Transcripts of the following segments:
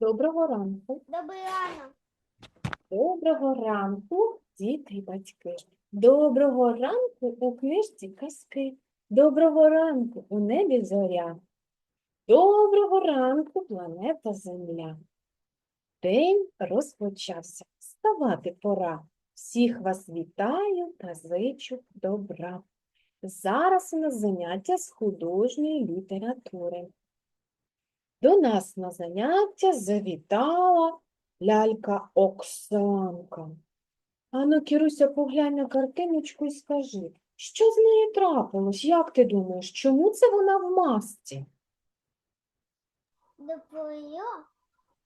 Доброго ранку. Добрий ранок. Доброго ранку, діти й батьки. Доброго ранку у книжці казки. Доброго ранку у небі зоря. Доброго ранку, планета Земля. День розпочався. Вставати пора. Всіх вас вітаю та зичу добра. Зараз у нас заняття з художньої літератури. До нас на заняття завітала лялька Оксанка. Ану, Кіруся, поглянь на картиночку і скажи, що з нею трапилось? Як ти думаєш, чому це вона в масці? Добрий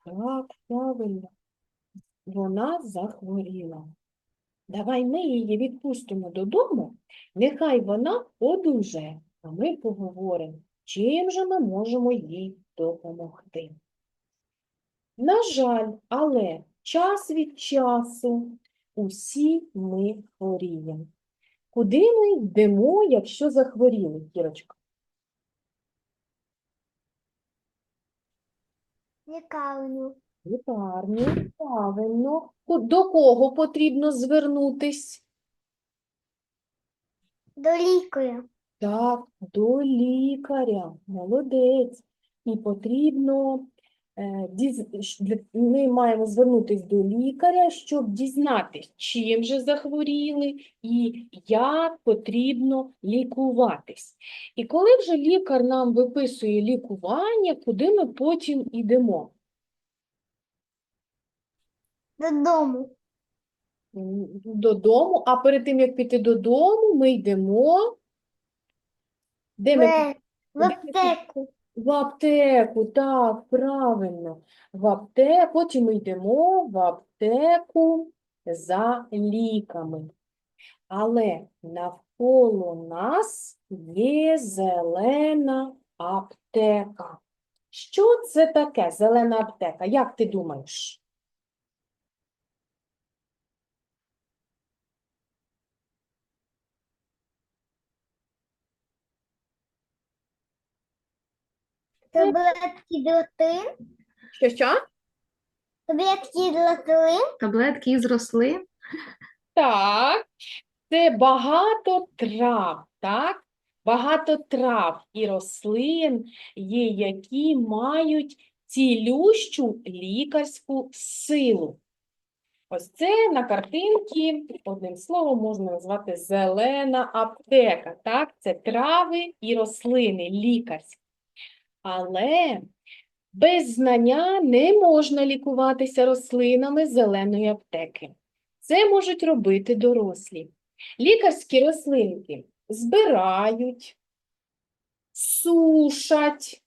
Так, правильно. Вона захворіла. Давай ми її відпустимо додому, нехай вона одужає, а ми поговоримо, чим же ми можемо їй допомогти. На жаль, але час від часу усі ми хворіємо. Куди ми йдемо, якщо захворіли, Кірочка? лікарню. Лікарню, правильно. До кого потрібно звернутись? До лікаря. Так, до лікаря. Молодець. І потрібно, е, ми маємо звернутися до лікаря, щоб дізнатися, чим же захворіли і як потрібно лікуватись. І коли вже лікар нам виписує лікування, куди ми потім йдемо? Додому. Додому, а перед тим, як піти додому, ми йдемо. Де ми? В аптеку. В аптеку, так, правильно. В аптеку, потім ми йдемо в аптеку за ліками. Але навколо нас є зелена аптека. Що це таке зелена аптека? Як ти думаєш? Таблетки рослин. Що що? Таблетки для рослин. Таблетки із рослин. Так, це багато трав, так? Багато трав і рослин є, які мають цілющу лікарську силу. Ось це на картинці, одним словом, можна назвати зелена аптека. Так? Це трави і рослини лікарські. Але без знання не можна лікуватися рослинами зеленої аптеки. Це можуть робити дорослі. Лікарські рослинки збирають, сушать,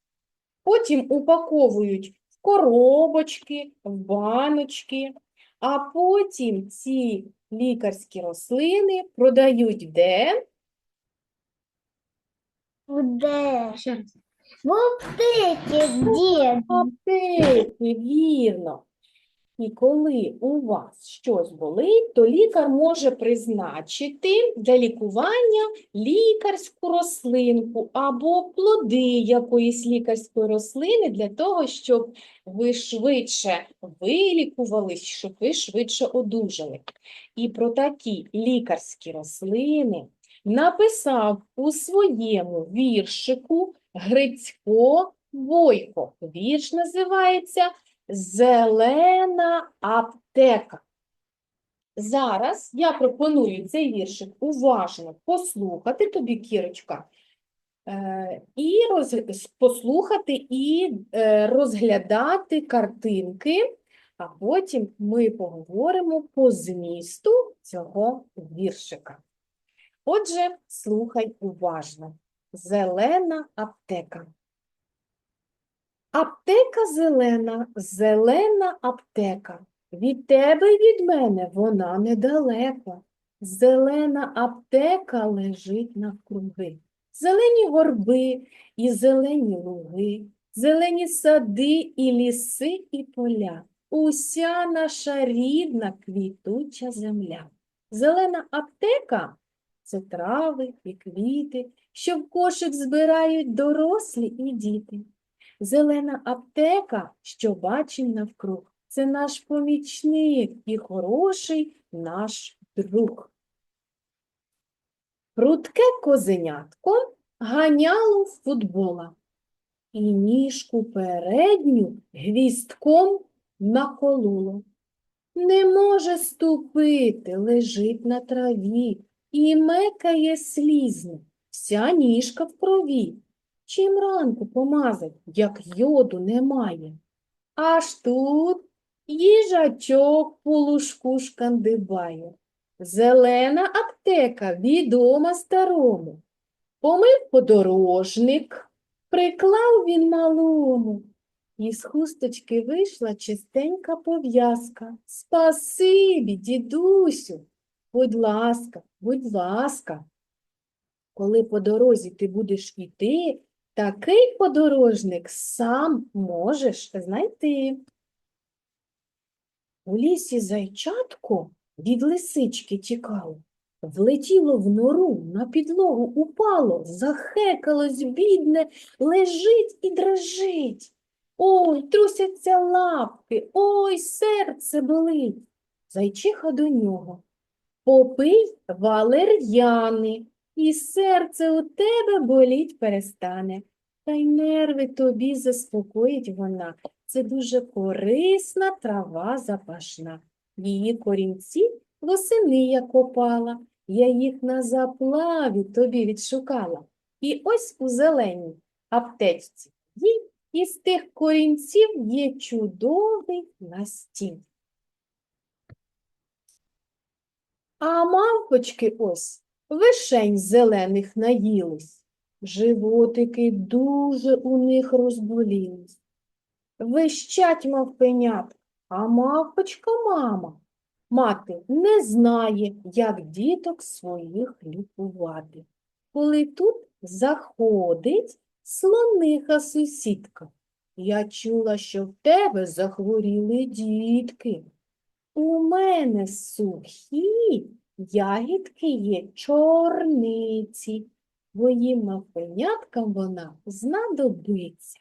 потім упаковують в коробочки, в баночки, а потім ці лікарські рослини продають де? Де? Де? В аптеці, вірно. І коли у вас щось болить, то лікар може призначити для лікування лікарську рослинку або плоди якоїсь лікарської рослини для того, щоб ви швидше вилікувались, щоб ви швидше одужали. І про такі лікарські рослини написав у своєму віршику Грицько Бойко. Вірш називається Зелена аптека. Зараз я пропоную цей віршик уважно послухати тобі, Кірочка, е, і роз... послухати і е, розглядати картинки, а потім ми поговоримо по змісту цього віршика. Отже, слухай уважно. Зелена аптека. Аптека зелена, зелена аптека. Від тебе й від мене вона недалеко. Зелена аптека лежить навкруги. Зелені горби і зелені луги, зелені сади і ліси і поля. Уся наша рідна квітуча земля. Зелена аптека це трави і квіти, що в кошик збирають дорослі і діти. Зелена аптека, що бачим навкруг, це наш помічник і хороший наш друг. Прудке козенятко ганяло в футбола і ніжку передню гвістком накололо. Не може ступити, лежить на траві і мекає слізно, вся ніжка в крові. Чим ранку помазать, як йоду немає? Аж тут їжачок по шкандибає. Зелена аптека відома старому. Помив подорожник, приклав він малому. Із хусточки вийшла чистенька пов'язка. Спасибі, дідусю. Будь ласка, будь ласка. Коли по дорозі ти будеш іти, такий подорожник сам можеш знайти. У лісі зайчатко від лисички тікало, влетіло в нору, на підлогу упало, захекалось бідне, лежить і дрожить. Ой, трусяться лапки, ой, серце болить. Зайчиха до нього. Попий валер'яни, і серце у тебе боліть перестане. Та й нерви тобі заспокоїть вона. Це дуже корисна трава запашна. Її корінці восени я копала, я їх на заплаві тобі відшукала. І ось у зеленій аптечці їй із тих корінців є чудовий настій. А мавпочки ось вишень зелених наїлись, животики дуже у них розболілись. Вищать мавпенят, а мавпочка мама. Мати не знає, як діток своїх лікувати. Коли тут заходить слониха сусідка. Я чула, що в тебе захворіли дітки. У мене сухі ягідки є чорниці. Твоїм мавпеняткам вона знадобиться.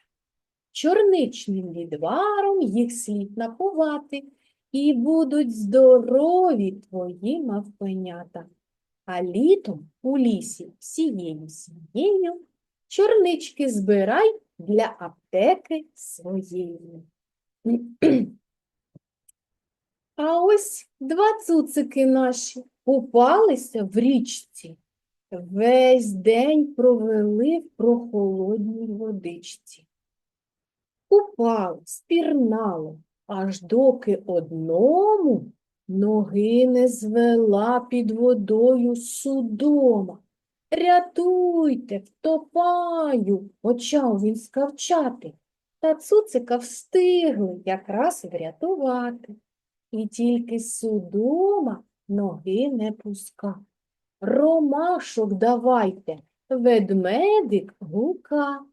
Чорничним відваром їх слід напувати, і будуть здорові твої мавпенята. А літом у лісі всією сім'єю чорнички збирай для аптеки своєї. А ось два цуцики наші купалися в річці. Весь день провели в прохолодній водичці. Купались, пірнали, аж доки одному ноги не звела під водою судома. Рятуйте, втопаю, почав він скавчати, та цуцика встигли якраз врятувати. І тільки судома ноги не пускав. Ромашок давайте, ведмедик гука.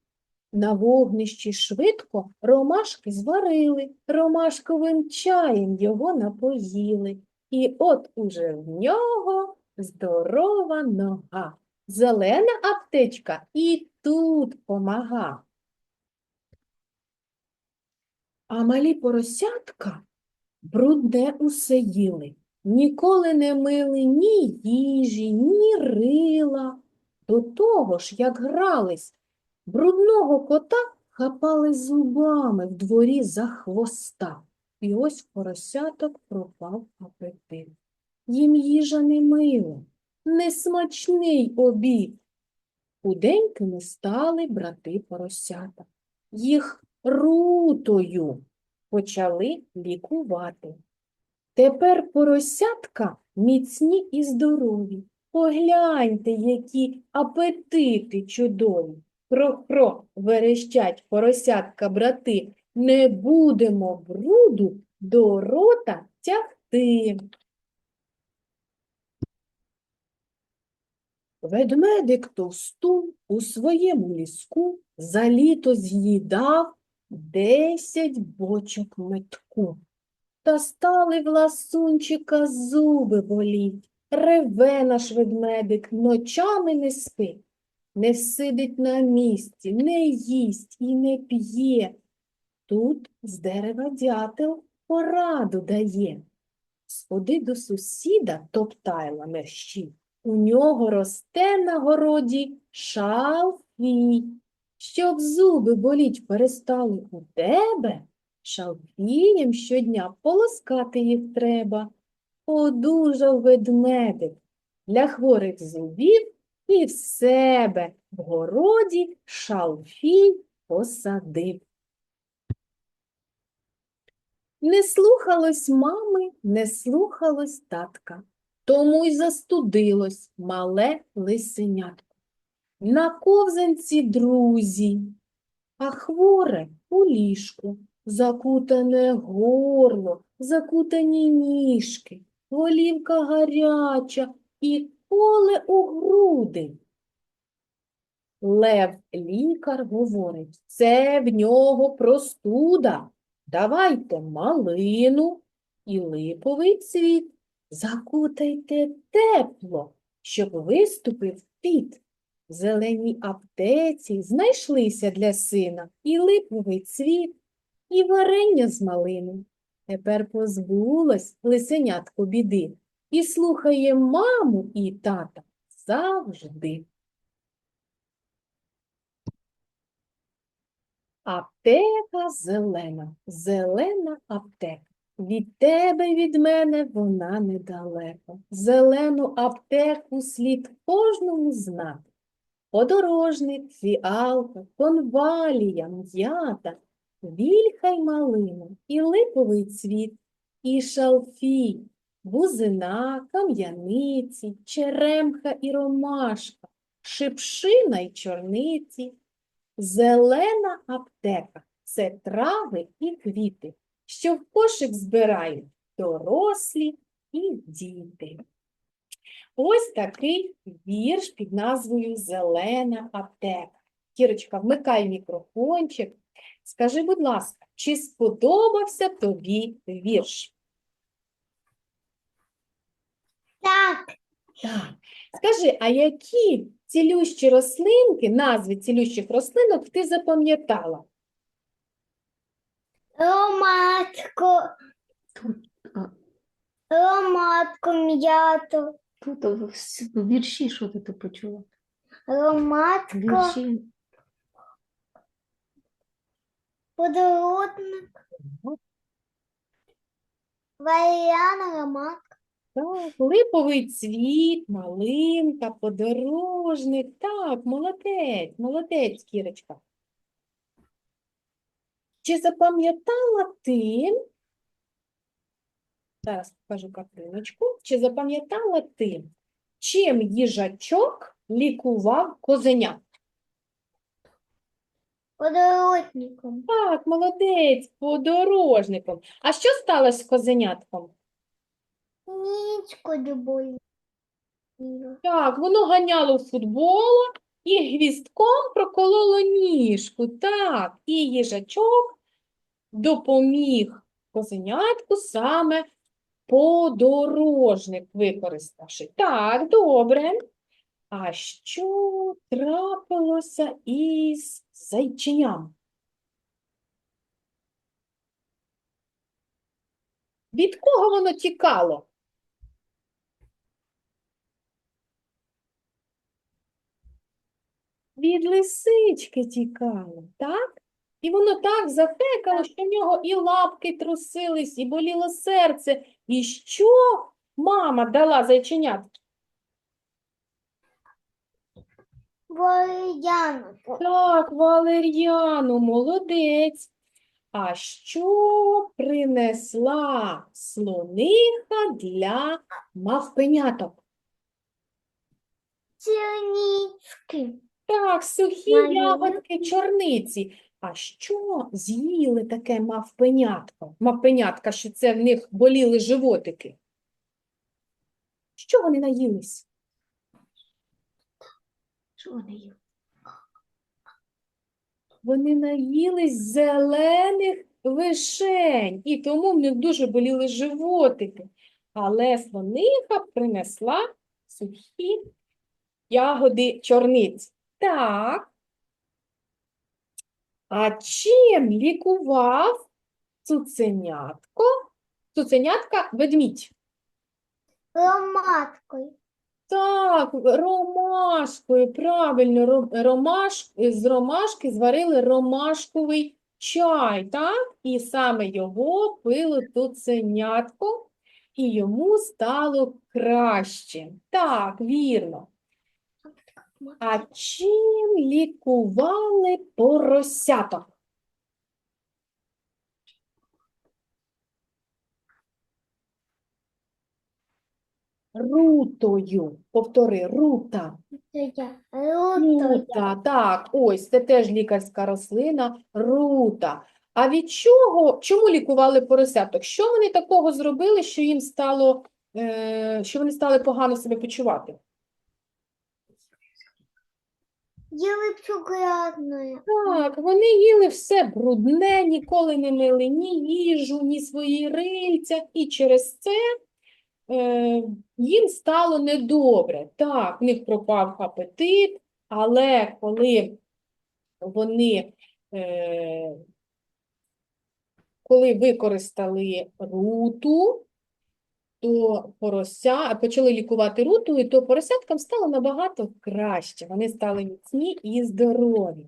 На вогнищі швидко ромашки зварили, ромашковим чаєм його напоїли. І от уже в нього здорова нога. Зелена аптечка і тут помага. А малі поросятка брудне усе їли, ніколи не мили ні їжі, ні рила. До того ж, як грались, брудного кота хапали зубами в дворі за хвоста. І ось поросяток пропав апетит. Їм їжа не мила, несмачний обід. Худенькими стали брати поросята. Їх рутою почали лікувати. Тепер поросятка міцні і здорові. Погляньте, які апетити чудові. Про-про, верещать поросятка брати, не будемо бруду до рота тягти. Ведмедик товстун у своєму ліску за літо з'їдав десять бочок метку. Та стали в ласунчика зуби боліть, реве наш ведмедик, ночами не спить. не сидить на місці, не їсть і не п'є. Тут з дерева дятел пораду дає. Сходи до сусіда, топтайла мерщій. У нього росте на городі шалфій. Щоб зуби боліть перестали у тебе, шалфієм щодня полоскати їх треба. Одужав ведмедик для хворих зубів і в себе в городі шалфій посадив. Не слухалось мами, не слухалось татка, тому й застудилось мале лисенятко. На ковзанці друзі, а хворе у ліжку, закутане горло, закутані ніжки, голівка гаряча і поле у груди. Лев лікар говорить, це в нього простуда. Давайте малину і липовий цвіт, закутайте тепло, щоб виступив піт. Зеленій аптеці знайшлися для сина і липовий цвіт, і варення з малини. Тепер позбулась лисенятко біди і слухає маму і тата завжди. Аптека зелена, зелена аптека. Від тебе, від мене вона недалеко. Зелену аптеку слід кожному знати. Подорожник, фіалка, конвалія, м'ята, вільха й малина, і липовий цвіт, і шалфій, бузина, кам'яниці, черемха і ромашка, шипшина й чорниці. Зелена аптека – це трави і квіти, що в кошик збирають дорослі і діти. Ось такий вірш під назвою Зелена аптека. Кірочка, вмикай мікрофончик. Скажи, будь ласка, чи сподобався тобі вірш? Так, Так. Скажи, а які цілющі рослинки, назви цілющих рослинок ти запам'ятала? роматко, Тут, а, м'ято, тут вірші, що ти тут почула? роматко, Вірші. подорожник, варіана, роматко. Так, липовий цвіт, малинка, подорожник. Так, молодець, молодець, Кірочка. Чи запам'ятала ти? Зараз покажу картиночку. Чи запам'ятала ти, чим їжачок лікував козеня? Подорожником, Так, молодець, подорожником. А що сталося з козенятком? нічку любою. Так, воно ганяло в футболу і гвістком прокололо ніжку. Так, і їжачок допоміг козенятку саме подорожник використавши. Так, добре. А що трапилося із зайченям? Від кого воно тікало? Від лисички тікало, так? І воно так зафекало, що в нього і лапки трусились, і боліло серце. І що мама дала зайченятку? Варіанку, Так, валер'яну, молодець. А що принесла слониха для мавпеняток? чернички, Так, сухі ягодки чорниці. А що з'їли таке мавпенятко? Мавпенятка, що це в них боліли животики. Що вони наїлись? Що вони їли? Вони наїлись зелених вишень, і тому в них дуже боліли животики. Але слониха принесла сухі ягоди чорниць. Так. А чим лікував цуценятко? Цуценятка ведмідь. Роматкою. Так, ромашкою, правильно, ромаш, з ромашки зварили ромашковий чай, так? І саме його пило цуценятко, і йому стало краще. Так, вірно. А чим лікували поросяток? Рутою. Повтори, рута. Рута, так, ось, це теж лікарська рослина, рута. А від чого, чому лікували поросяток? Що вони такого зробили, що їм стало, е, що вони стали погано себе почувати? Їли цукряної. Так, вони їли все брудне, ніколи не мили ні їжу, ні свої рильця, і через це е, їм стало недобре. Так, в них пропав апетит, але коли вони е, коли використали руту, то порося, почали лікувати рутою, то поросяткам стало набагато краще. Вони стали міцні і здорові.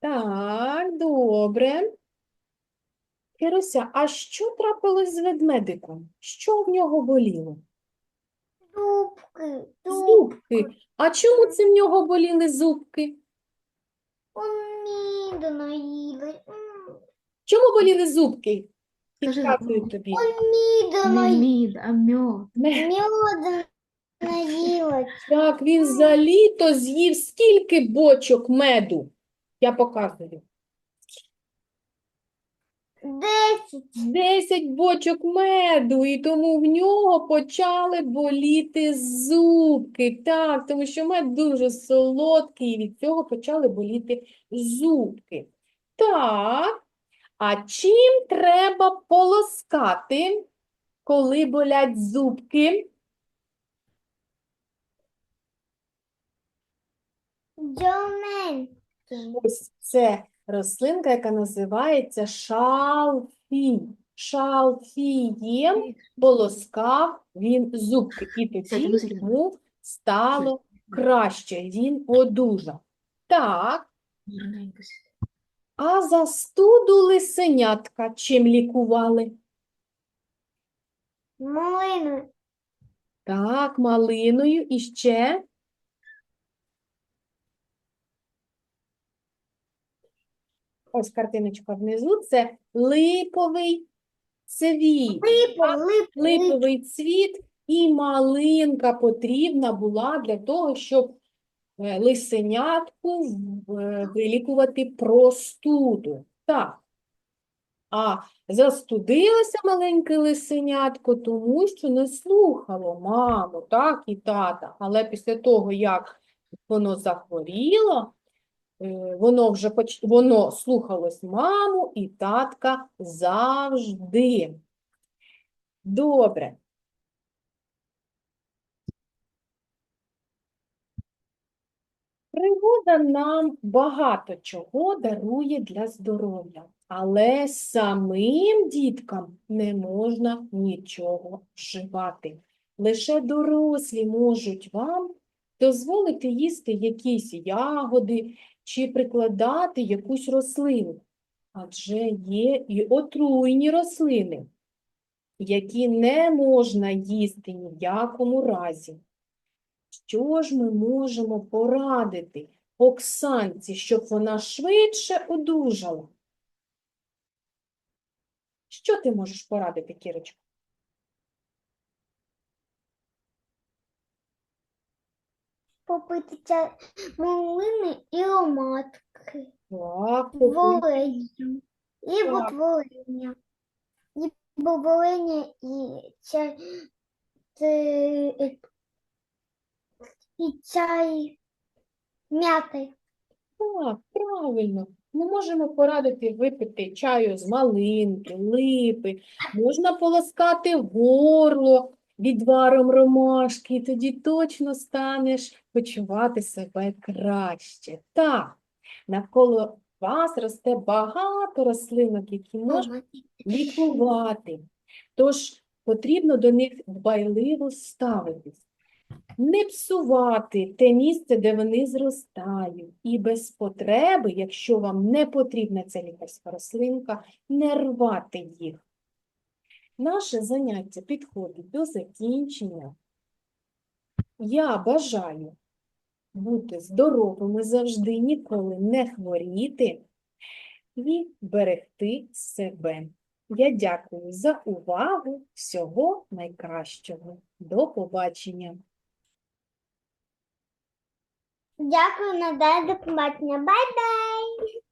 Так, добре. Кируся, а що трапилось з ведмедиком? Що в нього боліло? Зубки. Зубки. А чому це в нього боліли зубки? Он їли. Чому боліли зубки? Підказую тобі. Не їли. мід, а мед. Ме- Медленно їли. Так, він за літо з'їв скільки бочок меду? Я показую. Десять. 10 бочок меду, і тому в нього почали боліти зубки. Так, тому що мед дуже солодкий, і від цього почали боліти зубки. Так, а чим треба полоскати, коли болять зубки? Ось це рослинка, яка називається шалфій. Шалфієм полоскав він зубки, і тоді йому стало краще, він одужав. Так, А застуду лисенятка чим лікували? Малину. Так, малиною і ще ось картиночка внизу, це липовий цвіт. Липу, лип, лип. Липовий цвіт і малинка потрібна була для того, щоб лисенятку е, вилікувати простуду. Так. А застудилося маленьке лисенятко, тому що не слухало маму, так, і тата. Але після того, як воно захворіло, е, воно вже поч... воно слухалось маму і татка завжди. Добре. Природа нам багато чого дарує для здоров'я, але самим діткам не можна нічого вживати. Лише дорослі можуть вам дозволити їсти якісь ягоди чи прикладати якусь рослину. Адже є і отруйні рослини, які не можна їсти ні в якому разі. Що ж ми можемо порадити Оксанці, щоб вона швидше одужала? Що ти можеш порадити, Кірочка? Попити чай малини і роматки. Так, попи- Варенье. І Так. варення. І варення, і чай. Це, і чай м'яти. Так, правильно. Ми можемо порадити випити чаю з малинки, липи, можна полоскати горло відваром ромашки, і тоді точно станеш почувати себе краще. Так, навколо вас росте багато рослинок, які Мама, лікувати. Тож потрібно до них дбайливо ставитись. Не псувати те місце, де вони зростають, і без потреби, якщо вам не потрібна ця лікарська рослинка, не рвати їх. Наше заняття підходить до закінчення. Я бажаю бути здоровими завжди, ніколи не хворіти і берегти себе. Я дякую за увагу. Всього найкращого. До побачення. Дякую, Надалі, до побачення. Бай-бай!